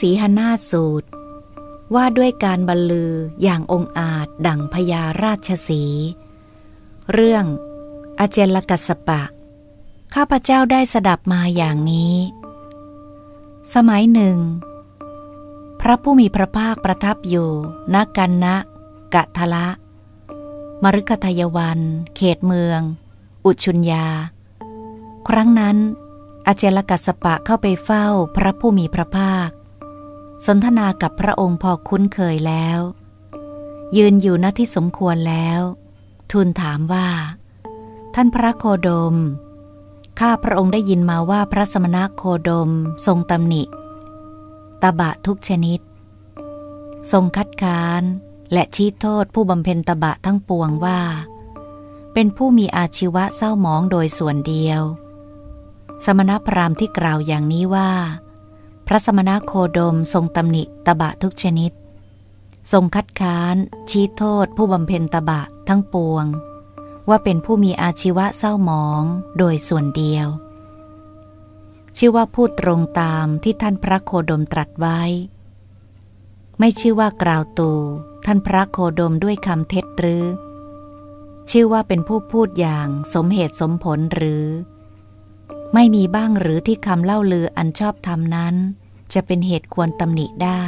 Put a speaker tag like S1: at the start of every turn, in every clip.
S1: สีหนาสูตร ว่าด้วยการบรรลืออย่างองอาจดั่งพญาราชสี เรื่องอเจลกัสปะ ข้าพเจ้าได้สดับมาอย่างนี้ สมัยหนึ่ง พระผู้มีพระภาคประทับอยู่ณกันนะกะทะละ มรุกทยวัน เขตเมือง อุชุญญา ครั้งนั้นอาเจลกัสปะเข้าไปเฝ้าพระผู้มีพระภาค สนทนากับพระองค์พอคุ้นเคยแล้ว ยืนอยู่ณที่สมควรแล้ว ทูลถามว่า ท่านพระโคดม ข้าพระองค์ได้ยินมาว่าพระสมณโคดมทรงตำหนิ ตบะทุกชนิด ทรงคัดค้านและชี้โทษผู้บำเพ็ญตบะทั้งปวงว่า เป็นผู้มีอาชีวะเศร้าหมองโดยส่วนเดียว สมณพราหมณ์ที่กล่าวอย่างนี้ว่า พระสมณโคดมทรงตำหนิตบะทุกชนิด ทรงคัดค้าน ชี้โทษผู้บำเพ็ญตบะทั้งปวง ว่าเป็นผู้มีอาชีวะเศร้าหมองโดยส่วนเดียว ชื่อว่าพูดตรงตามที่ท่านพระโคดมตรัสไว้ ไม่ชื่อว่ากล่าวตูท่านพระโคดมด้วยคำเท็จหรือ ชื่อว่าเป็นผู้พูดอย่างสมเหตุสมผลหรือ ไม่มีบ้างหรือที่คำเล่าลืออันชอบธรรมนั้น จะเป็นเหตุควรตำหนิได้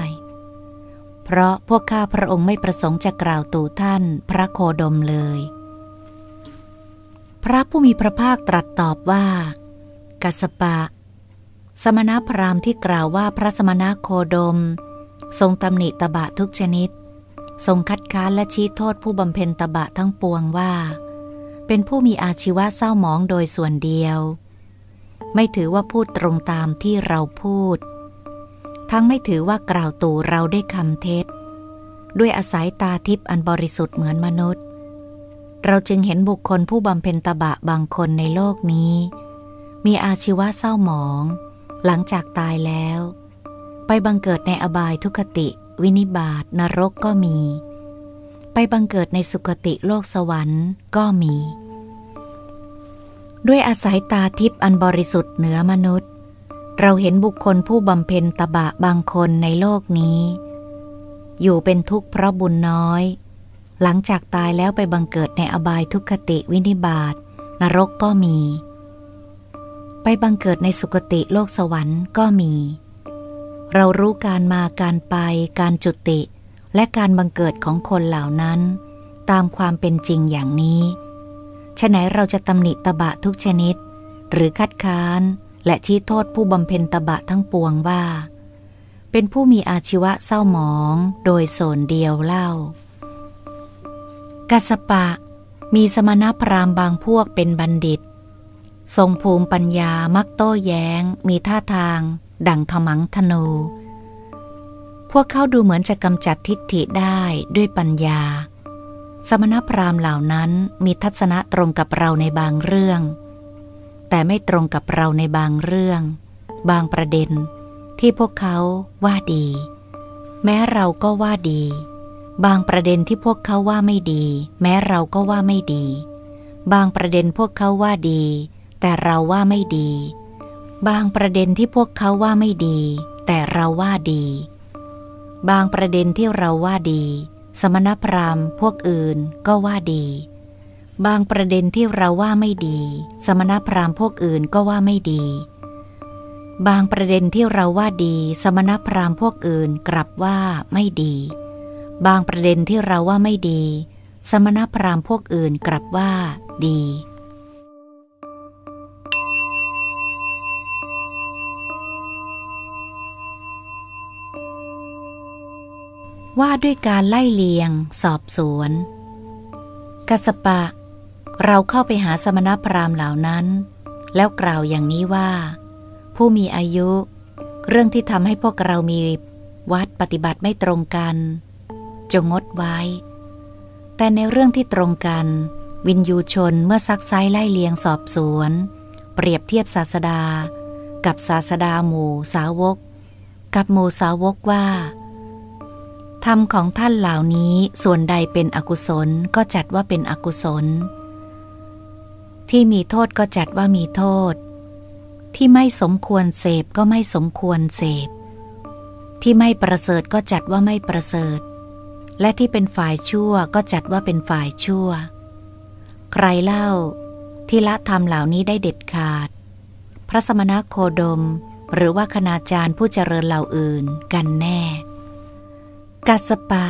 S1: เพราะพวกข้าพระองค์ไม่ประสงค์จะกล่าวตู่ท่านพระโคดมเลย พระผู้มีพระภาคตรัสตอบว่า กัสปะ สมณพราหมณ์ที่กล่าวว่าพระสมณโคดม ทรงตำหนิตบะทุกชนิด ทรงคัดค้านและชี้โทษผู้บำเพ็ญตบะทั้งปวงว่า เป็นผู้มีอาชีวะเศร้าหมองโดยส่วนเดียว ไม่ถือว่าพูดตรงตามที่เราพูด ทั้งไม่ถือว่ากล่าวตู่เราได้คำเท็จ ด้วยอาศัยตาทิพย์อันบริสุทธิ์เหมือนมนุษย์ เราจึงเห็นบุคคลผู้บำเพ็ญตบะบางคนในโลกนี้ มีอาชีวะเศร้าหมอง หลังจากตายแล้ว ไปบังเกิดในอบายทุคติ วินิบาตนรกก็มี ไปบังเกิดในสุคติโลกสวรรค์ก็มี ด้วยอาศัยตาทิพย์อันบริสุทธิ์เหนือมนุษย์ เราเห็นบุคคลผู้บำเพ็ญตบะบางคนในโลกนี้ อยู่เป็นทุกข์เพราะบุญน้อย หลังจากตายแล้วไปบังเกิดในอบายทุกขติวินิบาตนรกก็มี ไปบังเกิดในสุคติโลกสวรรค์ก็มี เรารู้การมาการไป การจุติ และการบังเกิดของคนเหล่านั้น ตามความเป็นจริงอย่างนี้ ฉะไหนเราจะตำหนิตบะทุกชนิด หรือคัดค้านและชี้โทษผู้บำเพ็ญตบะทั้งปวงว่า เป็นผู้มีอาชีวะเศร้าหมองโดยโสนเดียวเล่า กัสปะ มีสมณพราหมณ์บางพวกเป็นบัณฑิต ทรงภูมิปัญญามักโต้แย้ง มีท่าทาง ดังขมังธนู พวกเขาดูเหมือนจะกำจัดทิฏฐิได้ด้วยปัญญา สมณพราหมณ์เหล่านั้นมีทัศนะตรงกับเราในบางเรื่อง แต่ไม่ตรงกับเราในบางเรื่อง บางประเด็น ที่พวกเขาว่าดี แม้เราก็ว่าดี บางประเด็นที่พวกเขาว่าไม่ดี แม้เราก็ว่าไม่ดี บางประเด็นพวกเขาว่าดี แต่เราว่าไม่ดี บางประเด็นที่พวกเขาว่าไม่ดี แต่เราว่าดี บางประเด็นที่เราว่าดี สมณพราหมณ์พวกอื่นก็ว่าดี บางประเด็นที่เราว่าไม่ดี สมณพราหมณ์พวกอื่นก็ว่าไม่ดี บางประเด็นที่เราว่าดี สมณพราหมณ์พวกอื่นกลับว่าไม่ดี บางประเด็นที่เราว่าไม่ดี สมณพราหมณ์พวกอื่นกลับว่าดี ว่าด้วยการไล่เลียง สอบสวน กัสปะ เราเข้าไปหาสมณพราหมณ์เหล่านั้น แล้วกล่าวอย่างนี้ว่า ผู้มีอายุ เรื่องที่ทำให้พวกเรามีวัดปฏิบัติไม่ตรงกัน จงงดไว้ แต่ในเรื่องที่ตรงกัน วินยูชนเมื่อซักไซไล่เลียงสอบสวน เปรียบเทียบศาสดา กับศาสดาหมู่สาวก กับหมู่สาวกว่า ธรรมของท่านเหล่านี้ส่วนใดเป็นอกุศลก็จัดว่าเป็นอกุศล ที่มีโทษก็จัดว่ามีโทษ ที่ไม่สมควรเสพก็ไม่สมควรเสพ ที่ไม่ประเสริฐก็จัดว่าไม่ประเสริฐ และที่เป็นฝ่ายชั่วก็จัดว่าเป็นฝ่ายชั่ว ใครเล่า ที่ละธรรมเหล่านี้ได้เด็ดขาด พระสมณโคดมหรือว่าคณาจารย์ผู้เจริญเหล่าอื่นกันแน่ กัสปะ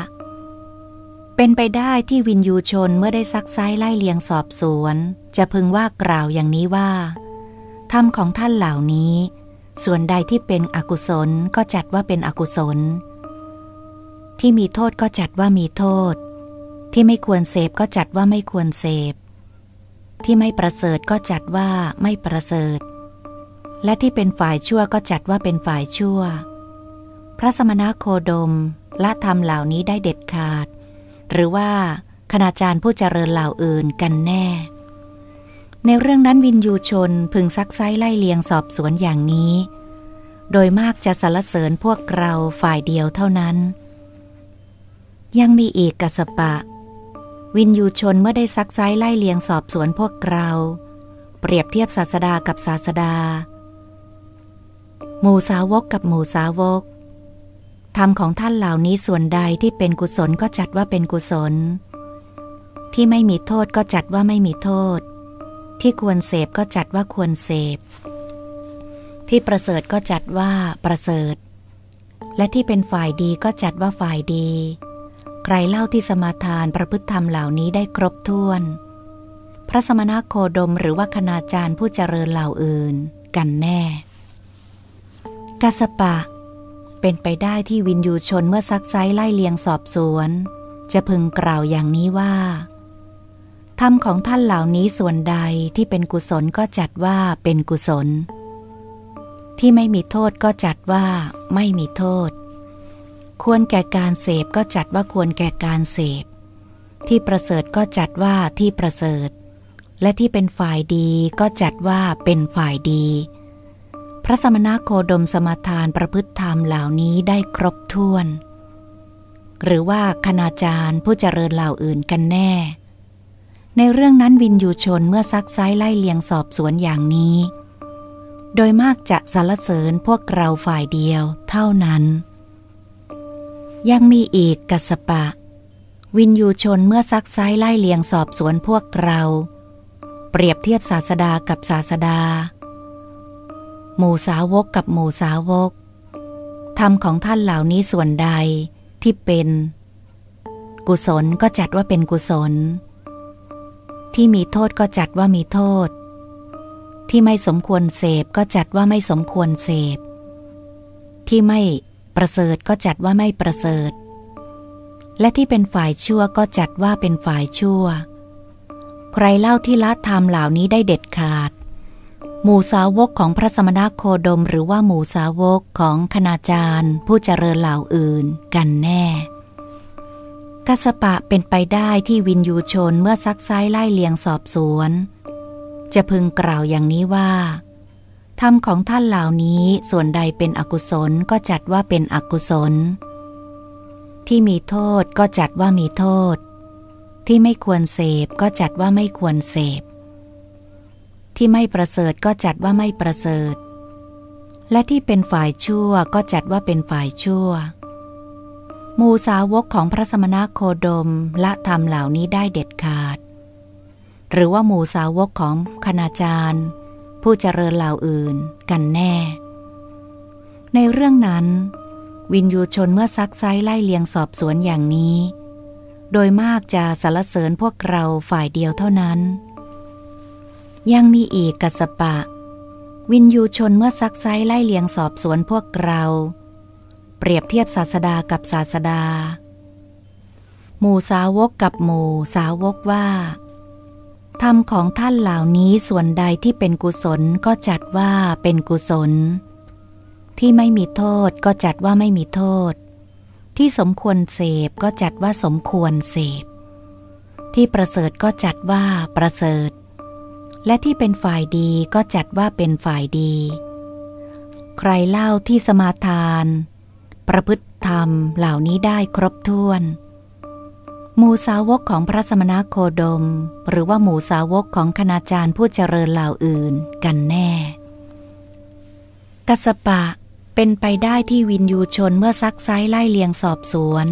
S1: เป็นไปได้ที่วินยูชนเมื่อได้ซักไซไล่เลียงสอบสวน จะพึงว่ากล่าวอย่างนี้ว่าธรรมของท่านเหล่านี้ ส่วนใดที่เป็นอกุศลก็จัดว่าเป็นอกุศล ที่มีโทษก็จัดว่ามีโทษ ที่ไม่ควรเสพก็จัดว่าไม่ควรเสพ ที่ไม่ประเสริฐก็จัดว่าไม่ประเสริฐ และที่เป็นฝ่ายชั่วก็จัดว่าเป็นฝ่ายชั่ว พระสมณโคดม ละธรรมเหล่านี้ได้เด็ดขาด หรือว่าคณาจารย์ผู้เจริญเหล่าอื่นกันแน่ ในเรื่องนั้นวินยูชนพึงซักไซไล่เลียงสอบสวนอย่างนี้ โดยมากจะสรรเสริญพวกเราฝ่ายเดียวเท่านั้น ยังมีอีกกัสปะ วินยูชนเมื่อได้ซักไซไล่เลียงสอบสวนพวกเรา เปรียบเทียบศาสดากับศาสดาหมู่สาวกกับหมู่สาวก ธรรมของท่านเหล่านี้ส่วนใดที่เป็นกุศลก็จัดว่าเป็นกุศล ที่ไม่มีโทษก็จัดว่าไม่มีโทษ ที่ควรเสพก็จัดว่าควรเสพ ที่ประเสริฐก็จัดว่าประเสริฐ และที่เป็นฝ่ายดีก็จัดว่าฝ่ายดี ใครเล่าที่สมาทานประพฤติธรรมเหล่านี้ได้ครบถ้วน พระสมณโคดมหรือว่าคณาจารย์ผู้เจริญเหล่าอื่น กันแน่กัสปะ เป็นไปได้ที่วินยูชนเมื่อซักไซไล่เลียงสอบสวน จะพึงกล่าวอย่างนี้ว่าธรรมของท่านเหล่านี้ส่วนใดที่เป็นกุศลก็จัดว่าเป็นกุศล ที่ไม่มีโทษก็จัดว่าไม่มีโทษ ควรแก่การเสพก็จัดว่าควรแก่การเสพ ที่ประเสริฐก็จัดว่าที่ประเสริฐ และที่เป็นฝ่ายดีก็จัดว่าเป็นฝ่ายดี พระสมณโคดมสมทานประพฤติธรรมเหล่านี้ได้ครบถ้วน หรือว่าคณาจารย์ผู้เจริญเหล่าอื่นกันแน่ ในเรื่องนั้นวินยูชนเมื่อซักไซไล่เลียงสอบสวนอย่างนี้ โดยมากจะสรรเสริญพวกเราฝ่ายเดียวเท่านั้น ยังมีอีกกัสปะ วินยูชนเมื่อซักไซไล่เลียงสอบสวนพวกเรา เปรียบเทียบศาสดากับศาสดา หมู่สาวกกับหมู่สาวก ธรรมของท่านเหล่านี้ส่วนใดที่เป็น กุศลก็จัดว่าเป็นกุศล ที่มีโทษก็จัดว่ามีโทษ ที่ไม่สมควรเสพก็จัดว่าไม่สมควรเสพ ที่ไม่ประเสริฐก็จัดว่าไม่ประเสริฐ และที่เป็นฝ่ายชั่วก็จัดว่าเป็นฝ่ายชั่ว ใครเล่าที่ละธรรมเหล่านี้ได้เด็ดขาด หมู่สาวกของพระสมณโคดมหรือว่าหมู่สาวกของคณาจารย์ ผู้เจริญเหล่าอื่นกันแน่ กัสปะเป็นไปได้ที่วินยูชนเมื่อซักไซไล่เลียงสอบสวน จะพึงกล่าวอย่างนี้ว่าธรรมของท่านเหล่านี้ส่วนใดเป็นอกุศลก็จัดว่าเป็นอกุศล ที่มีโทษก็จัดว่ามีโทษ ที่ไม่ควรเสพก็จัดว่าไม่ควรเสพ ที่ไม่ประเสริฐก็จัดว่าไม่ประเสริฐ และที่เป็นฝ่ายชั่วก็จัดว่าเป็นฝ่ายชั่ว มูสาวกของพระสมณโคดมละธรรมเหล่านี้ได้เด็ดขาด หรือว่าหมูสาวกของคณาจารย์ ผู้เจริญเหล่าอื่นกันแน่ ในเรื่องนั้น วินยูชนเมื่อซักไซไล่เลียงสอบสวนอย่างนี้ โดยมากจะสรรเสริญพวกเราฝ่ายเดียวเท่านั้น ยังมีอีกกัสปะ วินยูชนเมื่อซักไซไล่เลียงสอบสวนพวกเรา เปรียบเทียบศาสดากับศาสดา หมู่สาวกกับหมู่สาวกว่าธรรมของท่านเหล่านี้ส่วนใดที่เป็นกุศลก็จัดว่าเป็นกุศล ที่ไม่มีโทษก็จัดว่าไม่มีโทษ ที่สมควรเสพก็จัดว่าสมควรเสพ ที่ประเสริฐก็จัดว่าประเสริฐ และที่เป็นฝ่ายดีก็จัดว่าเป็นฝ่ายดี ใครเล่าที่สมาทาน ประพฤติธรรมเหล่านี้ได้ครบถ้วน หมู่สาวกของพระสมณโคดม หรือว่าหมู่สาวกของคณาจารย์ผู้เจริญเหล่าอื่นกันแน่ กัสปะเป็นไปได้ที่วินยูชนเมื่อซักไซไล่เลียงสอบสวน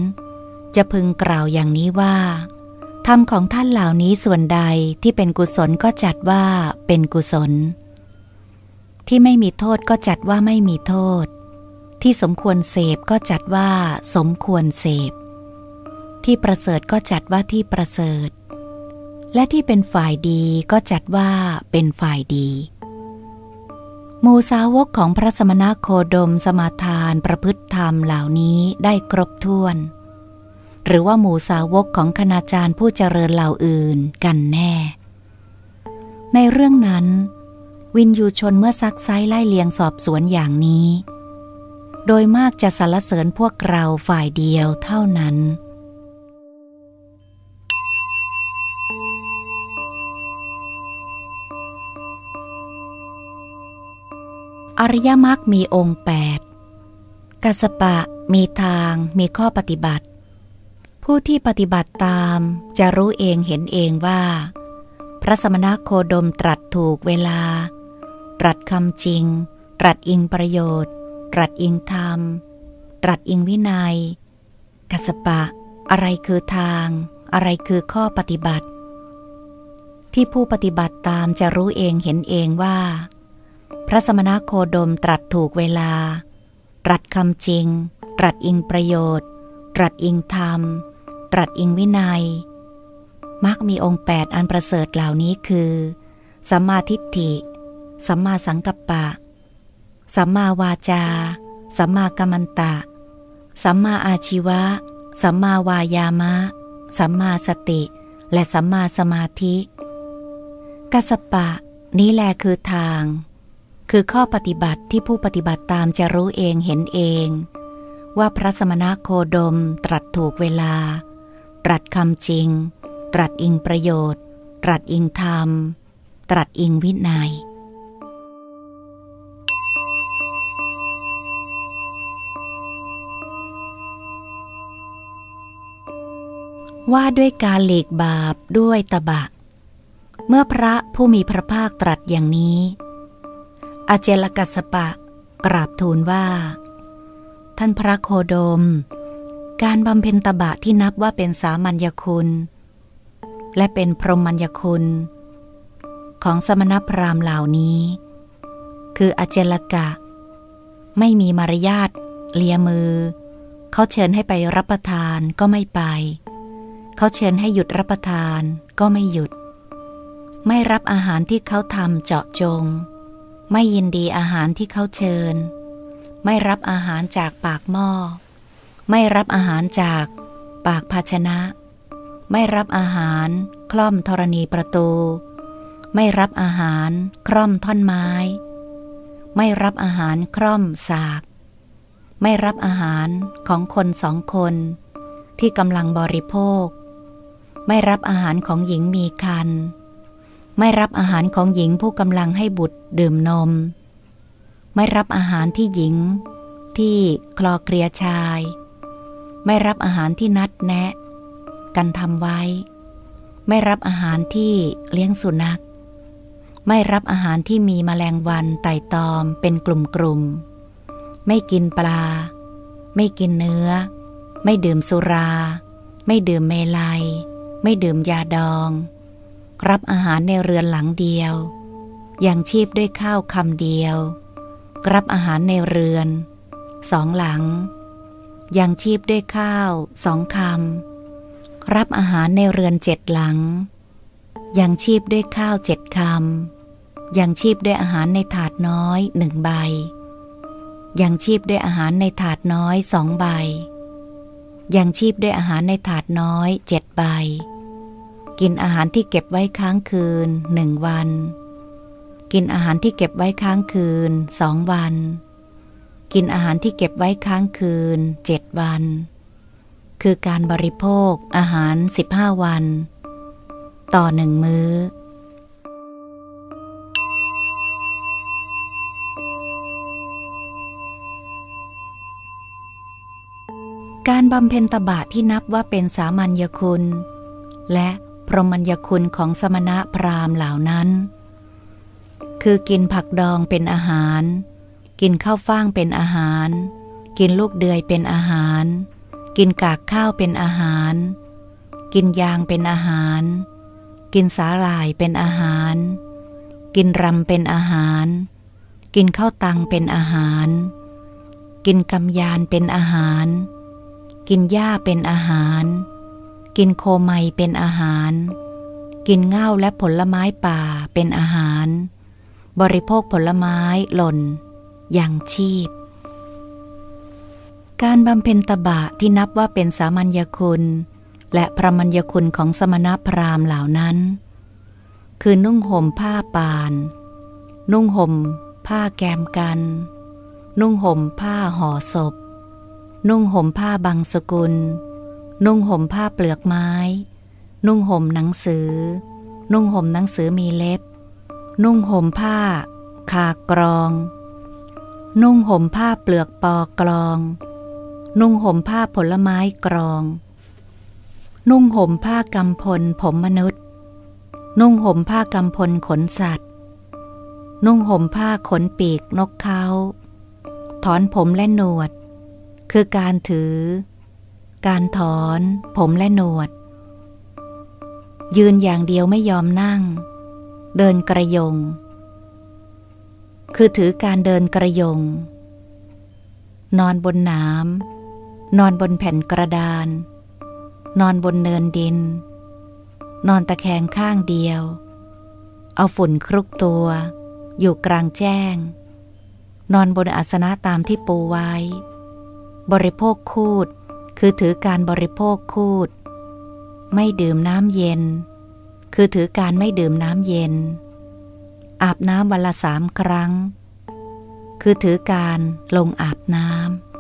S1: จะพึงกล่าวอย่างนี้ว่า ธรรมของท่านเหล่านี้ส่วนใดที่เป็นกุศลก็จัดว่าเป็นกุศล ที่ไม่มีโทษก็จัดว่าไม่มีโทษ ที่สมควรเสพก็จัดว่าสมควรเสพ ที่ประเสริฐก็จัดว่าที่ประเสริฐ และที่เป็นฝ่ายดีก็จัดว่าเป็นฝ่ายดีมูสาวกของพระสมณโคดมสมาทานประพฤติธรรมเหล่านี้ได้ครบถ้วน หรือว่าหมู่สาวกของคณาจารย์ผู้เจริญเหล่าอื่นกันแน่ ในเรื่องนั้น วินยูชนเมื่อซักไซไล่เลียงสอบสวนอย่างนี้ โดยมากจะสรรเสริญพวกเราฝ่ายเดียวเท่านั้นอริยมรรคมีองค์แปดกัสปะ มีทาง มีข้อปฏิบัติ ผู้ที่ปฏิบัติตามจะรู้เองเห็นเองว่า พระสมณโคดมตรัสถูกเวลา ตรัสคำจริง ตรัสอิงประโยชน์ ตรัสอิงธรรม ตรัสอิงวินัย กัสปะ อะไรคือทาง อะไรคือข้อปฏิบัติ ที่ผู้ปฏิบัติตามจะรู้เองเห็นเองว่า พระสมณโคดมตรัสถูกเวลา ตรัสคำจริง ตรัสอิงประโยชน์ ตรัสอิงธรรม ตรัสอิงวินัย มักมีองค์แปดอันประเสริฐเหล่านี้คือ สัมมาทิฏฐิ สัมมาสังกัปปะ สัมมาวาจา สัมมากัมมันตะ สัมมาอาชีวะ สัมมาวายามะ สัมมาสติ และสัมมาสมาธิกัสปะ นี้แหละคือทาง คือข้อปฏิบัติที่ผู้ปฏิบัติตามจะรู้เองเห็นเองว่าพระสมณโคดมตรัสถูกเวลา ตรัสคำจริง ตรัสอิงประโยชน์ ตรัสอิงธรรม ตรัสอิงวินัยว่าด้วยการหลีกบาปด้วยตบะ เมื่อพระผู้มีพระภาคตรัสอย่างนี้ อาเจลกัสปะกราบทูลว่า ท่านพระโคดม การบำเพ็ญตบะที่นับว่าเป็นสามัญญคุณ และเป็นพรหมัญญคุณ ของสมณพราหมณ์เหล่านี้ คืออเจลกะ ไม่มีมารยาทเลียมือ เขาเชิญให้ไปรับประทานก็ไม่ไป เขาเชิญให้หยุดรับประทานก็ไม่หยุด ไม่รับอาหารที่เขาทำเจาะจง ไม่ยินดีอาหารที่เขาเชิญ ไม่รับอาหารจากปากหม้อ ไม่รับอาหารจาก ปากภาชนะ ไม่รับอาหาร คล่อมธรณีประตู ไม่รับอาหาร คล่อมท่อนไม้ ไม่รับอาหารคล่อมสาก ไม่รับอาหารของคนสองคน ที่กำลังบริโภค ไม่รับอาหารของหญิงมีคัน ไม่รับอาหารของหญิงผู้กำลังให้บุตรดื่มนม ไม่รับอาหารที่หญิงที่คลอเคลียชาย ไม่รับอาหารที่นัดแนะ กันทำไว้ ไม่รับอาหารที่เลี้ยงสุนัข ไม่รับอาหารที่มีมแมลงวันไต่ตอมเป็นกลุ่มๆ ไม่กินปลา ไม่กินเนื้อ ไม่ดื่มสุรา ไม่ดื่มเมลัย ไม่ดื่มยาดอง รับอาหารในเรือนหลังเดียว ยังชีพด้วยข้าวคำเดียว รับอาหารในเรือน สองหลัง ยังชีพด้วยข้าวสองคำ รับอาหารในเรือนเจ็ดหลัง ยังชีพด้วยข้าวเจ็ดคำ ยังชีพด้วยอาหารในถาดน้อยหนึ่งใบ ยังชีพด้วยอาหารในถาดน้อยสองใบ ยังชีพด้วยอาหารในถาดน้อยเจ็ดใบ กินอาหารที่เก็บไว้ค้างคืนหนึ่งวัน กินอาหารที่เก็บไว้ค้างคืนสองวัน กินอาหารที่เก็บไว้ค้างคืนเจ็ดวัน คือการบริโภคอาหารสิบห้าวัน ต่อหนึ่งมื้อ การบำเพ็ญตบะที่นับว่าเป็นสามัญญคุณ และพรหมัญญคุณของสมณะพราหมณ์เหล่านั้น คือกินผักดองเป็นอาหาร กินข้าวฟ่างเป็นอาหาร กินลูกเดือยเป็นอาหาร กินกากข้าวเป็นอาหาร กินยางเป็นอาหาร กินสาหร่ายเป็นอาหาร กินรำเป็นอาหาร กินข้าวตังเป็นอาหาร กินกำยานเป็นอาหาร กินหญ้าเป็นอาหาร กินโคไมเป็นอาหาร กินเง่าและผลไม้ป่าเป็นอาหาร บริโภคผลไม้หล่น ยังชีพ การบำเพ็ญตบะที่นับว่าเป็นสามัญญคุณ และพระมัญญคุณของสมณพราหมณ์เหล่านั้น คือนุ่งห่มผ้าปาน นุ่งห่มผ้าแกมกัน นุ่งห่มผ้าห่อศพ นุ่งห่มผ้าบางสกุล นุ่งห่มผ้าเปลือกไม้ นุ่งห่มหนังสือ นุ่งห่มหนังสือมีเล็บ นุ่งห่มผ้าคากรอง นุ่งห่มผ้าเปลือกปอกลอง นุ่งห่มผ้าผลไม้กรอง นุ่งห่มผ้ากำพลผมมนุษย์ นุ่งห่มผ้ากำพลขนสัตว์ นุ่งห่มผ้าขนปีกนกเขาถอนผมและหนวด คือการถือ การถอนผมและหนวด ยืนอย่างเดียวไม่ยอมนั่ง เดินกระยง คือถือการเดินกระยง นอนบนน้ำนอนบนแผ่นกระดาน นอนบนเนินดิน นอนตะแคงข้างเดียว เอาฝุ่นครุกตัว อยู่กลางแจ้ง นอนบนอาสนะตามที่ปูไว้ บริโภคคูดคือถือการบริโภคคูด ไม่ดื่มน้ำเย็น คือถือการไม่ดื่มน้ำเย็น อาบน้ำวันละสามครั้ง คือถือการลงอาบน้ำ